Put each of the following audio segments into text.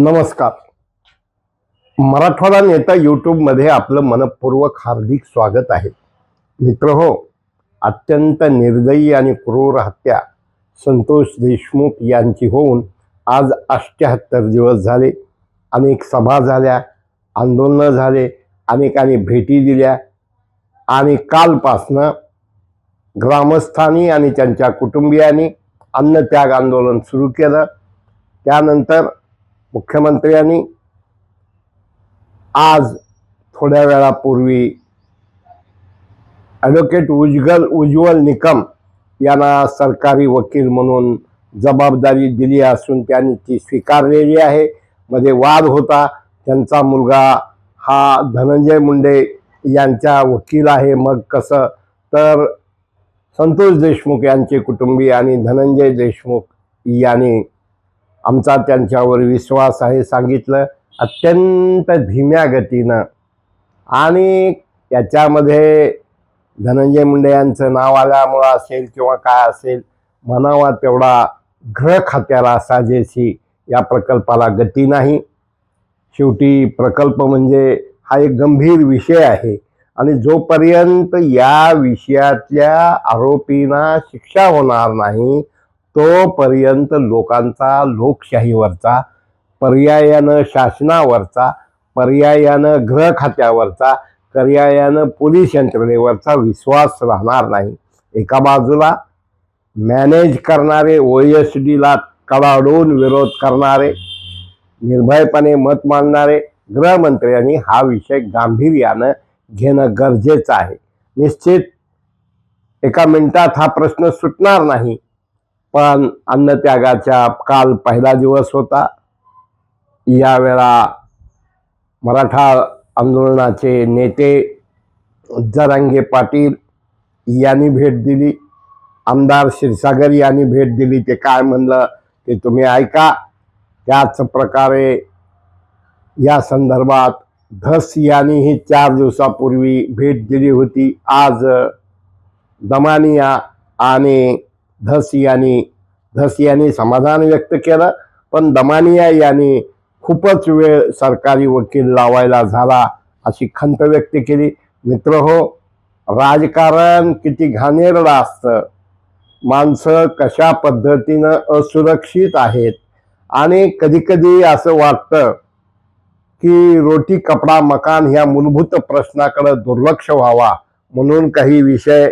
नमस्कार. मराठवाडा नेता यूट्यूबमध्ये आपलं मनपूर्वक हार्दिक स्वागत आहे. मित्र हो अत्यंत निर्दयी आणि क्रूर हत्या संतोष देशमुख यांची होऊन आज अष्ट्याहत्तर दिवस झाले. अनेक सभा झाल्या आंदोलनं झाले अनेकांनी भेटी दिल्या आणि कालपासनं ग्रामस्थांनी आणि त्यांच्या कुटुंबियांनी अन्नत्याग आंदोलन सुरू केलं. त्यानंतर मुख्यमंत्र्यांनी आज थोड्या वेळापूर्वी ॲडव्होकेट उज्ज्वल उज्ज्वल निकम यांना सरकारी वकील म्हणून जबाबदारी दिली असून त्यांनी ती स्वीकारलेली आहे. मध्ये वाद होता. त्यांचा मुलगा हा धनंजय मुंडे यांचा वकील आहे. मग कसं? तर संतोष देशमुख यांचे कुटुंबीय आणि धनंजय देशमुख यांनी आमचा त्यांच्यावर विश्वास आहे सांगितलं. अत्यंत धीम्या गतीनं. आणि याच्यामध्ये धनंजय मुंडे यांचं नाव आल्यामुळं असेल किंवा काय असेल म्हणावा तेवढा गृह खात्याला साजेशी या प्रकल्पाला गती नाही. शेवटी प्रकल्प म्हणजे हा एक गंभीर विषय आहे. आणि जोपर्यंत या विषयातल्या आरोपींना शिक्षा होणार नाही तोपर्यंत लोकांचा लोकशाहीवरचा पर्यायानं शासनावरचा पर्यायानं गृह खात्यावरचा पर्यायानं पोलीस यंत्रणेवरचा विश्वास राहणार नाही. एका बाजूला मॅनेज करणारे ओ एस डीला कडाडून विरोध करणारे निर्भयपणे मत मांडणारे गृहमंत्र्यांनी हा विषय गांभीर्यानं घेणं गरजेचं आहे. निश्चित एका मिनिटात हा प्रश्न सुटणार नाही. पण अन्नत्यागाच्या काल पहिला दिवस होता. यावेळा मराठा आंदोलनाचे नेते जरांगे पाटील यांनी भेट दिली. आमदार क्षीरसागर यांनी भेट दिली. ते काय म्हणलं ते तुम्ही ऐका. त्याच प्रकारे या संदर्भात धस यांनीही चार दिवसापूर्वी भेट दिली होती. आज दमानिया आणि धस यांनी धस यांनी समाधान व्यक्त केलं. पण दमानिया यांनी खूपच वेळ सरकारी वकील लावायला झाला अशी खंत व्यक्त केली. मित्र हो राजकारण किती घाणेरडं असतं. माणसं कशा पद्धतीनं असुरक्षित आहेत? आणि कधीकधी असं वाटतं की रोटी कपडा मकान ह्या मूलभूत प्रश्नाकडे दुर्लक्ष व्हावा म्हणून काही विषय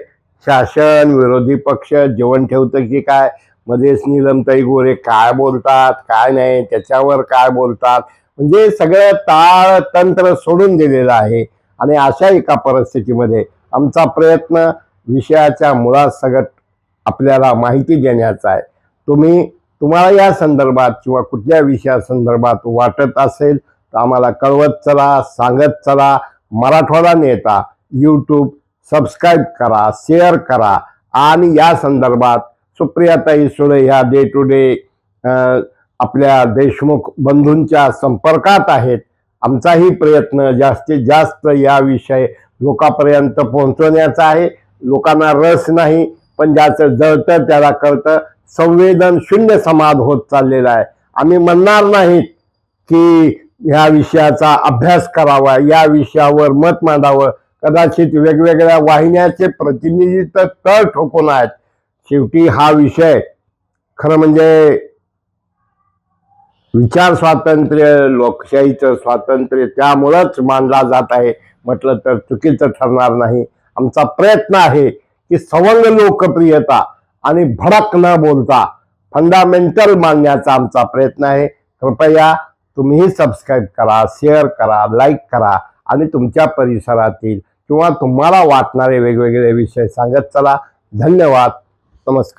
शासन विरोधी पक्ष जेवण ठेवतं की काय? मध्येच नीलमताई गोरे काय बोलतात काय नाही त्याच्यावर काय बोलतात? म्हणजे सगळं ताळ तंत्र सोडून दिलेलं आहे. आणि अशा एका परिस्थितीमध्ये आमचा प्रयत्न विषयाच्या मुळात सगळं आपल्याला माहिती देण्याचा आहे. तुम्ही तुम्हाला या संदर्भात किंवा कुठल्या विषयासंदर्भात वाटत असेल तर आम्हाला कळवत चला सांगत चला. मराठवाडा नेता यूट्यूब सबस्क्राईब करा शेअर करा. आणि या संदर्भात सुप्रियाताई सुळे ह्या डे टू डे आपल्या देशमुख बंधूंच्या संपर्कात आहेत. आमचाही प्रयत्न जास्तीत जास्त या विषय लोकांपर्यंत पोहोचवण्याचा आहे. लोकांना रस नाही पण ज्याचं जळतं त्याला कळतं. संवेदन शून्य समाज होत चाललेला आहे. आम्ही म्हणणार नाहीत की ह्या विषयाचा अभ्यास करावा या विषयावर मत मांडावं. कदाचित वेगवेगळ्या वाहिन्याचे प्रतिनिधित्व तळ ठोकून आहेत. शेवटी हा विषय खरं म्हणजे विचार स्वातंत्र्य लोकशाहीचं स्वातंत्र्य त्यामुळंच मानला जात आहे. म्हटलं तर चुकीचं ठरणार नाही. आमचा प्रयत्न आहे की सवंग लोकप्रियता आणि भडक न बोलता फंडामेंटल मानण्याचा आमचा प्रयत्न आहे. कृपया तुम्हीही सबस्क्राईब करा शेअर करा लाईक करा आणि तुमच्या परिसरातील किंवा तुम्हाला वाटणारे वेगवेगळे विषय सांगत चला. धन्यवाद. नमस्कार.